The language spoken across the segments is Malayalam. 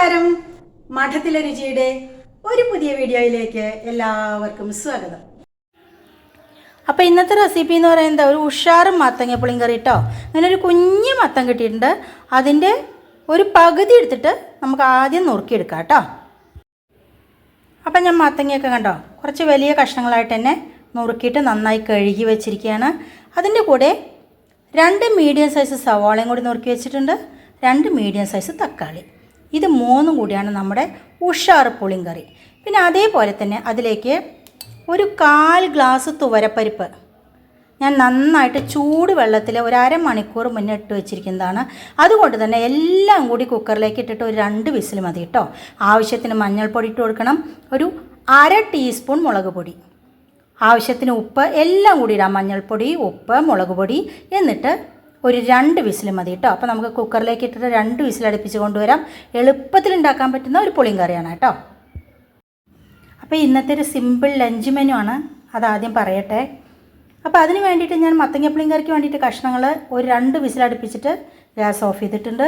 നമസ്കാരം. മഠത്തിലെ രുചിയുടെ ഒരു പുതിയ വീഡിയോയിലേക്ക് എല്ലാവർക്കും സ്വാഗതം. അപ്പോൾ ഇന്നത്തെ റെസിപ്പി എന്ന് പറയുന്നത് ഒരു ഉഷാറും മത്തങ്ങ പുളിങ്കറി കേട്ടോ അങ്ങനെ ഒരു കുഞ്ഞ് മത്തം കിട്ടിയിട്ടുണ്ട്. അതിന്റെ ഒരു പകുതി എടുത്തിട്ട് നമുക്ക് ആദ്യം നുറുക്കിയെടുക്കാം കേട്ടോ അപ്പം ഞാൻ മത്തങ്ങയൊക്കെ കണ്ടോ? കുറച്ച് വലിയ കഷ്ണങ്ങളായിട്ട് തന്നെ നുറുക്കിയിട്ട് നന്നായി കഴുകി വെച്ചിരിക്കുകയാണ്. അതിന്റെ കൂടെ രണ്ട് മീഡിയം സൈസ് സവാളയും കൂടി നുറുക്കി വെച്ചിട്ടുണ്ട്. രണ്ട് മീഡിയം സൈസ് തക്കാളി. ഇത് മൂന്നും കൂടിയാണ് നമ്മുടെ ഉഷാറ് പുളിങ്കറി പിന്നെ അതേപോലെ തന്നെ അതിലേക്ക് ഒരു കാൽ ഗ്ലാസ് തുവരപ്പരിപ്പ്. ഞാൻ നന്നായിട്ട് ചൂട് വെള്ളത്തിൽ ഒരു അരമണിക്കൂർ മുന്നേ ഇട്ട് വെച്ചിരിക്കുന്നതാണ്. അതുകൊണ്ട് തന്നെ എല്ലാം കൂടി കുക്കറിലേക്ക് ഇട്ടിട്ട് ഒരു രണ്ട് വിസിൽ മതി കേട്ടോ. ആവശ്യത്തിന് മഞ്ഞൾപ്പൊടി ഇട്ട് കൊടുക്കണം. ഒരു അര ടീസ്പൂൺ മുളക് പൊടി. ആവശ്യത്തിന് ഉപ്പ് എല്ലാം കൂടി ഇടാം. മഞ്ഞൾപ്പൊടി ഉപ്പ് മുളക് പൊടി എന്നിട്ട് ഒരു രണ്ട് വിസിൽ മതി കേട്ടോ അപ്പോൾ നമുക്ക് കുക്കറിലേക്ക് ഇട്ടിട്ട് രണ്ട് വിസിൽ അടുപ്പിച്ച് കൊണ്ടുവരാം. എളുപ്പത്തിൽ ഉണ്ടാക്കാൻ പറ്റുന്ന ഒരു പുളിയും കറിയാണ് കേട്ടോ അപ്പോൾ ഇന്നത്തെ ഒരു സിമ്പിൾ ലഞ്ച് മെനു ആണ്. അതാദ്യം പറയട്ടെ. അപ്പോൾ അതിന് വേണ്ടിയിട്ട് ഞാൻ മത്തങ്ങപ്പുളിയും കറിക്ക് വേണ്ടിയിട്ട് കഷ്ണങ്ങൾ ഒരു രണ്ട് വിസിൽ അടുപ്പിച്ചിട്ട് ഗ്യാസ് ഓഫ് ചെയ്തിട്ടുണ്ട്.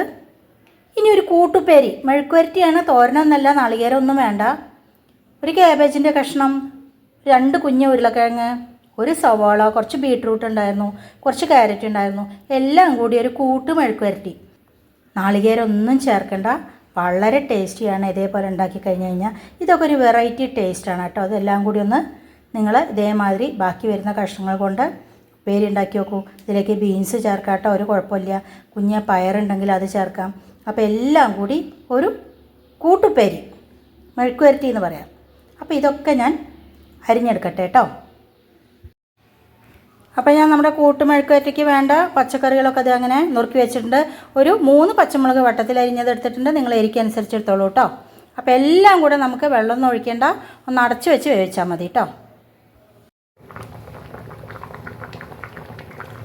ഇനി ഒരു കൂട്ടുപ്പേരി. മെഴുക്കുവരട്ടിയാണ് തോരനൊന്നല്ല നാളികേരമൊന്നും വേണ്ട. ഒരു കാബേജിന്റെ കഷ്ണം രണ്ട് കുഞ്ഞ് ഉരുളക്കിഴങ്ങ് ഒരു സവാള കുറച്ച് ബീട്രൂട്ട് ഉണ്ടായിരുന്നു കുറച്ച് ക്യാരറ്റ് ഉണ്ടായിരുന്നു എല്ലാം കൂടി ഒരു കൂട്ട് മെഴുക്ക് വരട്ടി. നാളികേരൊന്നും ചേർക്കണ്ട വളരെ ടേസ്റ്റിയാണ് ഇതേപോലെ ഉണ്ടാക്കി കഴിഞ്ഞ് കഴിഞ്ഞാൽ. ഇതൊക്കെ ഒരു വെറൈറ്റി ടേസ്റ്റാണ് കേട്ടോ. അതെല്ലാം കൂടി ഒന്ന് നിങ്ങൾ ഇതേമാതിരി ബാക്കി വരുന്ന കഷ്ണങ്ങൾ കൊണ്ട് ഉപ്പേരി ഉണ്ടാക്കി നോക്കൂ. ഇതിലേക്ക് ബീൻസ് ചേർക്കാം കേട്ടോ ഒരു കുഴപ്പമില്ല. കുഞ്ഞ പയറുണ്ടെങ്കിൽ അത് ചേർക്കാം. അപ്പോൾ എല്ലാം കൂടി ഒരു കൂട്ടുപ്പേരി മെഴുക്കുവരട്ടി എന്ന് പറയാം. അപ്പോൾ ഇതൊക്കെ ഞാൻ അരിഞ്ഞെടുക്കട്ടെ കേട്ടോ. അപ്പോൾ ഞാൻ നമ്മുടെ കൂട്ടുമെഴുക്കുവരട്ടിക്ക് വേണ്ട പച്ചക്കറികളൊക്കെ അത് അങ്ങനെ നുറുക്കി വെച്ചിട്ടുണ്ട്. ഒരു മൂന്ന് പച്ചമുളക് വട്ടത്തിൽ അരിഞ്ഞത് എടുത്തിട്ടുണ്ട്. നിങ്ങൾ എരിക്കനുസരിച്ച് എടുത്തോളൂ കേട്ടോ അപ്പോൾ എല്ലാം കൂടെ നമുക്ക് വെള്ളമൊന്നും ഒഴിക്കേണ്ട. ഒന്ന് അടച്ചു വെച്ച് വേവിച്ചാൽ മതി കേട്ടോ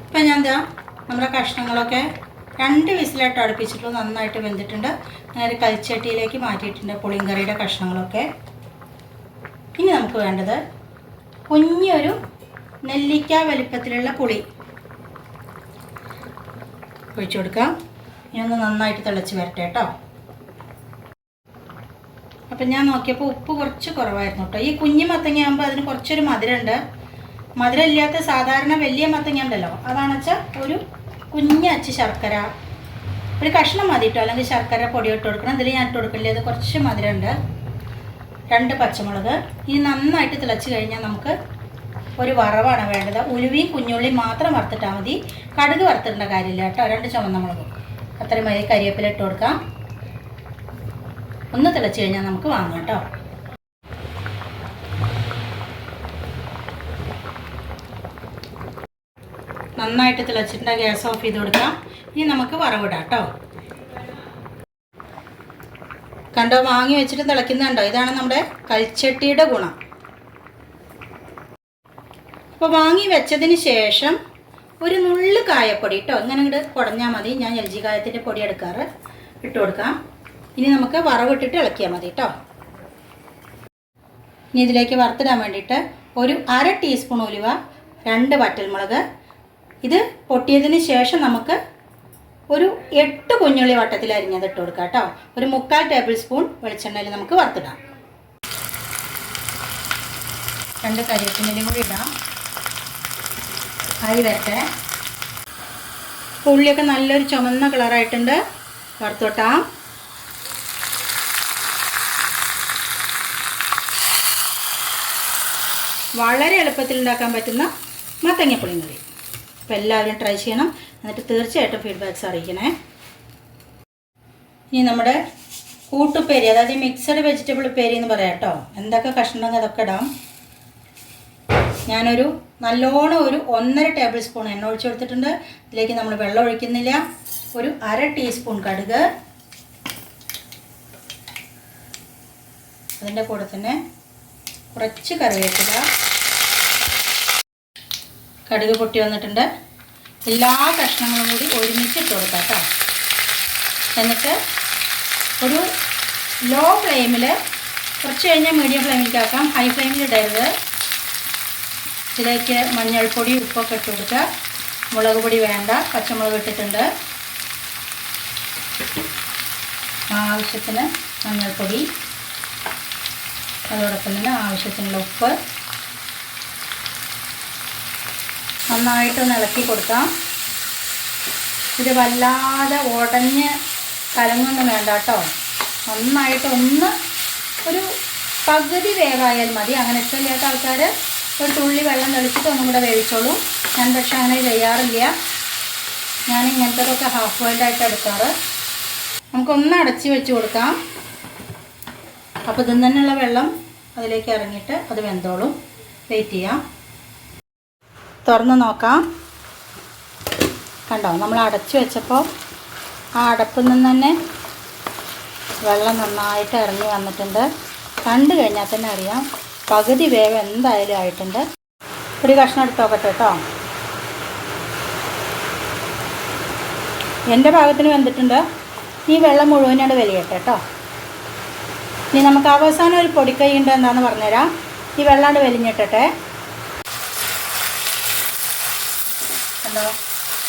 ഇപ്പം ഞാൻ എന്താ നമ്മുടെ കഷ്ണങ്ങളൊക്കെ രണ്ട് വിസിലായിട്ട് അടുപ്പിച്ചിട്ട് നന്നായിട്ട് വെന്തിട്ടുണ്ട്. ഞാനൊരു കൽച്ചട്ടിയിലേക്ക് മാറ്റിയിട്ടുണ്ട് പുളിങ്കറിയുടെ കഷ്ണങ്ങളൊക്കെ. ഇനി നമുക്ക് വേണ്ടത് കുഞ്ഞൊരു നെല്ലിക്ക വലിപ്പത്തിലുള്ള പുളി. ഒഴിച്ചു കൊടുക്കാം. ഇനി ഒന്ന് നന്നായിട്ട് തിളച്ച് വരട്ടെ കേട്ടോ. അപ്പം ഞാൻ നോക്കിയപ്പോൾ ഉപ്പ് കുറച്ച് കുറവായിരുന്നു കേട്ടോ. ഈ കുഞ്ഞു മത്തങ്ങ ആകുമ്പോൾ അതിന് കുറച്ചൊരു മധുരമുണ്ട്. മധുരം ഇല്ലാത്ത സാധാരണ വലിയ മത്തങ്ങ ഉണ്ടല്ലോ അതാണ് വെച്ചാൽ ഒരു കുഞ്ഞ് അച്ച് ശർക്കര. ഒരു കഷ്ണം മതി കേട്ടോ. അല്ലെങ്കിൽ ശർക്കര പൊടി ഇട്ട് കൊടുക്കണം. ഇതിൽ ഞാൻ ഇട്ട് കൊടുക്കില്ല ഇത് കുറച്ച് മധുരമുണ്ട്. രണ്ട് പച്ചമുളക്. ഇനി നന്നായിട്ട് തിളച്ച് കഴിഞ്ഞാൽ നമുക്ക് ഒരു വറവാണ് വേണ്ടത്. ഉലുവയും കുഞ്ഞുള്ളിയും മാത്രം വറുത്തിട്ടാൽ മതി. കടുക് വറുത്തിടേണ്ട കാര്യമില്ല കേട്ടോ. രണ്ട് ചുമന്ന മുളക്. അത്രയും മതി. കരിവേപ്പില ഇട്ട് കൊടുക്കാം. ഒന്ന് തിളച്ച് കഴിഞ്ഞാൽ നമുക്ക് വാങ്ങാം കേട്ടോ. നന്നായിട്ട് തിളച്ചിട്ടുണ്ട് ഗ്യാസ് ഓഫ് ചെയ്ത് കൊടുക്കാം. ഇനി നമുക്ക് വറവിടാം കേട്ടോ. കണ്ടോ? വാങ്ങി വെച്ചിട്ട് തിളയ്ക്കുന്നുണ്ടോ? ഇതാണ് നമ്മുടെ കൽച്ചട്ടിയുടെ ഗുണം. അപ്പോൾ വാങ്ങി വെച്ചതിന് ശേഷം ഒരു നുള്ളു കായപ്പൊടി കേട്ടോ ഇങ്ങനെ ഇങ്ങോട്ട് കുടഞ്ഞാൽ മതി. ഞാൻ എൽ ജി കായത്തിന്റെ പൊടി എടുക്കാറ്. ഇട്ട് കൊടുക്കാം. ഇനി നമുക്ക് വറവിട്ടിട്ട് ഇളക്കിയാൽ മതി കേട്ടോ ഇനി ഇതിലേക്ക് വറുത്തിടാൻ വേണ്ടിയിട്ട് ഒരു അര ടീസ്പൂൺ ഉലുവ രണ്ട് വറ്റൽമുളക്. ഇത് പൊട്ടിയതിന് ശേഷം നമുക്ക് ഒരു എട്ട് കുഞ്ഞുള്ളി വട്ടത്തിൽ അരിഞ്ഞത് ഇട്ട് കൊടുക്കാം കേട്ടോ ഒരു മുക്കാൽ ടേബിൾ സ്പൂൺ വെളിച്ചെണ്ണയിൽ നമുക്ക് വറുത്തിടാം. രണ്ട് കരിവേപ്പിനും കൂടി ഇടാം. അരി വരട്ടെ. ഉള്ളിയൊക്കെ നല്ലൊരു ചുമന്ന കളറായിട്ടുണ്ട് വറുത്തോട്ടാം. വളരെ എളുപ്പത്തിൽ ഉണ്ടാക്കാൻ പറ്റുന്ന മത്തങ്ങപ്പുളിയും കറി അപ്പോൾ എല്ലാവരും ട്രൈ ചെയ്യണം. എന്നിട്ട് തീർച്ചയായിട്ടും ഫീഡ്ബാക്ക്സ് അറിയിക്കണേ. ഇനി നമ്മുടെ കൂട്ടുപ്പേരി അതായത് മിക്സഡ് വെജിറ്റബിൾ പേരി എന്ന് പറയാം കേട്ടോ. എന്തൊക്കെ കഷ്ണം അതൊക്കെ ഇടാം. ഞാനൊരു നല്ലോണം ഒരു ഒന്നര ടേബിൾ സ്പൂൺ എണ്ണ ഒഴിച്ചു കൊടുത്തിട്ടുണ്ട്. ഇതിലേക്ക് നമ്മൾ വെള്ളം ഒഴിക്കുന്നില്ല. ഒരു അര ടീസ്പൂൺ കടുക്. അതിന്റെ കൂടെ തന്നെ കുറച്ച് കറിവേപ്പില. കടുക് പൊട്ടി വന്നിട്ടുണ്ട്. എല്ലാ കഷ്ണങ്ങളും കൂടി ഒരുമിച്ച് ഇട്ട് കൊടുക്കാം കേട്ടോ. എന്നിട്ട് ഒരു ലോ ഫ്ലെയിമിൽ കുറച്ച് കഴിഞ്ഞാൽ മീഡിയം ഫ്ലെയിമിലേക്ക് ആക്കാം. ഹൈ ഫ്ലെയിമിൽ ഇടരുത്. ഇതിലേക്ക് മഞ്ഞൾപ്പൊടി ഉപ്പൊക്കെ ഇട്ട് കൊടുക്കുക മുളക് പൊടി വേണ്ട പച്ചമുളക് ഇട്ടിട്ടുണ്ട്. ആവശ്യത്തിന് മഞ്ഞൾപ്പൊടി അതോടൊപ്പം തന്നെ ആവശ്യത്തിനുള്ള ഉപ്പ്. നന്നായിട്ട് ഇളക്കി കൊടുക്കാം. ഇത് വല്ലാതെ ഉടഞ്ഞ് കലങ്ങൊന്നും വേണ്ട കേട്ടോ. നന്നായിട്ട് ഒന്ന് ഒരു പകുതി വേവായാൽ മതി. അങ്ങനെ ഇഷ്ടമില്ലാത്ത ആൾക്കാർ ഒരു തുള്ളി വെള്ളം തെളിച്ചിട്ട് ഒന്നും കൂടെ വേവിച്ചോളൂ. ഞാൻ പക്ഷേ അങ്ങനെ ചെയ്യാറില്ല. ഞാൻ ഇങ്ങനത്തതൊക്കെ ഹാഫ് ബോയിൽഡ് ആയിട്ട് എടുക്കാറ്. നമുക്കൊന്ന് അടച്ച് വെച്ച് കൊടുക്കാം. അപ്പോൾ ഇതിൽ തന്നെയുള്ള വെള്ളം അതിലേക്ക് ഇറങ്ങിയിട്ട് അത് വെന്തോളും. വെയിറ്റ് ചെയ്യാം. തുറന്ന് നോക്കാം. കണ്ടോ നമ്മൾ അടച്ചു വെച്ചപ്പോൾ ആ അടപ്പിൽ നിന്ന് തന്നെ വെള്ളം നന്നായിട്ട് ഇറങ്ങി വന്നിട്ടുണ്ട്. കണ്ടു കഴിഞ്ഞാൽ തന്നെ അറിയാം. പകുതി വേവ് എന്തായാലും ആയിട്ടുണ്ട്. ഒരു കഷ്ണം എടുത്ത് നോക്കട്ടെ കേട്ടോ. എന്റെ ഭാഗത്തിന് വെന്തിട്ടുണ്ട്. ഈ വെള്ളം മുഴുവനോട് വലിയട്ടെ കേട്ടോ. ഇനി നമുക്ക് അവസാനം ഒരു പൊടിക്കൈ ഉണ്ട് എന്താണെന്ന് പറഞ്ഞുതരാം. ഈ വെള്ളാണ്ട് വലിഞ്ഞിട്ടെ കണ്ടോ?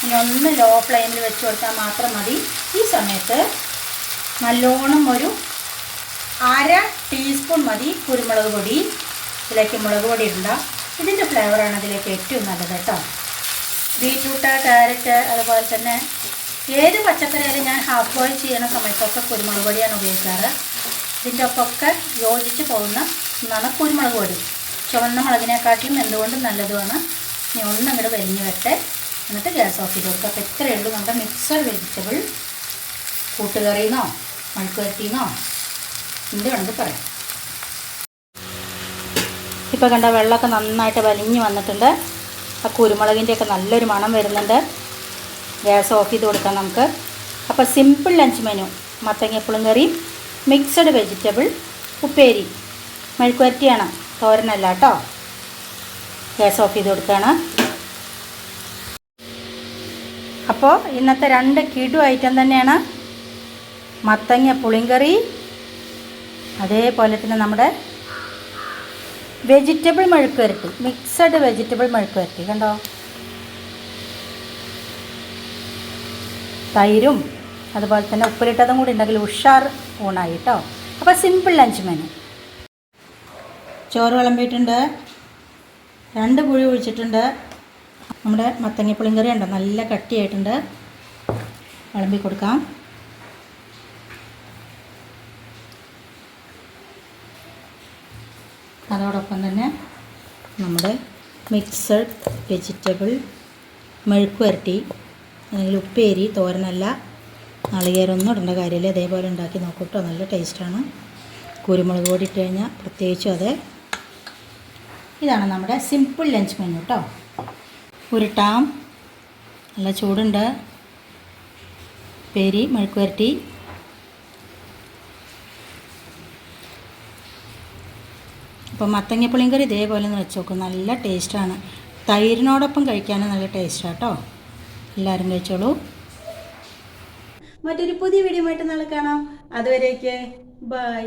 ഇനി ഒന്ന് ലോ ഫ്ലെയിമിൽ വെച്ച് കൊടുത്താൽ മാത്രം മതി. ഈ സമയത്ത് നല്ലോണം ഒരു അര ടീസ്പൂൺ മതി കുരുമുളക് പൊടി. ഇതിലേക്ക് മുളക് പൊടി ഇടണ്ട. ഇതിന്റെ ഫ്ലേവറാണ് അതിലേക്ക് ഏറ്റവും നല്ലത് കേട്ടോ. ബീറ്റ്റൂട്ട് ക്യാരറ്റ് അതുപോലെ തന്നെ ഏത് പച്ചക്കറിയായാലും ഞാൻ ഹാഫ് ബോയിൽ ചെയ്യുന്ന സമയത്തൊക്കെ കുരുമുളക് പൊടിയാണ് ഉപയോഗിക്കാറ്. ഇതിന്റെ ഒപ്പമൊക്കെ യോജിച്ച് പോകുന്ന ഒന്നാണ് കുരുമുളക് പൊടി. ചുവന്ന മുളകിനെക്കാട്ടിലും എന്തുകൊണ്ടും നല്ലതുമാണ്. ഇനി ഒന്നും അങ്ങോട്ട് വെട്ടെ എന്നിട്ട് ഗ്യാസ് ഓഫ് ചെയ്ത് കൊടുക്കുക അപ്പോൾ ഇത്രയേ ഉള്ളൂ നമ്മുടെ മിക്സഡ് വെജിറ്റബിൾ കൂട്ടുകറിന്നോ മഴുക്കുവരട്ടിന്നോ എന്ത് വേണമെങ്കിൽ പറയാം. ഇപ്പോൾ കണ്ട വെള്ളമൊക്കെ നന്നായിട്ട് വലിഞ്ഞ് വന്നിട്ടുണ്ട്. ആ കുരുമുളകിന്റെയൊക്കെ നല്ലൊരു മണം വരുന്നുണ്ട്. ഗ്യാസ് ഓഫ് ചെയ്ത് കൊടുക്കാം നമുക്ക്. അപ്പോൾ സിമ്പിൾ ലഞ്ച് മെനു മത്തങ്ങപ്പുളും കറി മിക്സഡ് വെജിറ്റബിൾ ഉപ്പേരി. മെഴുക്കുവരട്ടിയാണ്. തോരനല്ല കേട്ടോ. ഗ്യാസ് ഓഫ് ചെയ്ത് കൊടുക്കുകയാണ് അപ്പോൾ ഇന്നത്തെ രണ്ട് കിടു ഐറ്റം തന്നെയാണ്. മത്തങ്ങ പുളിങ്കറി. അതേപോലെ തന്നെ നമ്മുടെ വെജിറ്റബിൾ മഴക്ക് വരട്ടി മിക്സഡ് വെജിറ്റബിൾ മഴക്ക് വരട്ടി കണ്ടോ? തൈരും അതുപോലെ തന്നെ ഉപ്പിലിട്ടതും കൂടി ഉണ്ടെങ്കിൽ ഉഷാർ ഊണായി കേട്ടോ അപ്പോൾ സിമ്പിൾ ലഞ്ച് മെനു ചോറ് വിളമ്പിയിട്ടുണ്ട്. രണ്ട് പുഴി ഒഴിച്ചിട്ടുണ്ട്. നമ്മുടെ മത്തങ്ങ കറി ഉണ്ടോ നല്ല കട്ടിയായിട്ടുണ്ട്. വിളമ്പി കൊടുക്കാം. അതോടൊപ്പം തന്നെ നമ്മുടെ മിക്സഡ് വെജിറ്റബിൾ മെഴുക്ക് വരട്ടി അല്ലെങ്കിൽ ഉപ്പേരി തോരനല്ല നാളികേരമൊന്നും ഇടേണ്ട കാര്യമില്ല. ഇതേപോലെ ഉണ്ടാക്കി നോക്കൂട്ടോ നല്ല ടേസ്റ്റാണ് കുരുമുളക് പൊടി ഇട്ട് കഴിഞ്ഞാൽ പ്രത്യേകിച്ചും അതെ. ഇതാണ് നമ്മുടെ സിമ്പിൾ ലഞ്ച് മെനു കേട്ടോ ഉരുട്ടാം നല്ല ചൂടുണ്ട്. പേരി മെഴുക്ക് അപ്പോൾ മത്തങ്ങപ്പുളിയും കറി ഇതേപോലെ ഒന്ന് വെച്ച് നോക്കും നല്ല ടേസ്റ്റാണ്. തൈരിനോടൊപ്പം കഴിക്കാനും നല്ല ടേസ്റ്റാണ് കേട്ടോ എല്ലാവരും കഴിച്ചോളൂ. മറ്റൊരു പുതിയ വീഡിയോ ആയിട്ട് നാളെ കാണാം. അതുവരേക്ക് ബൈ.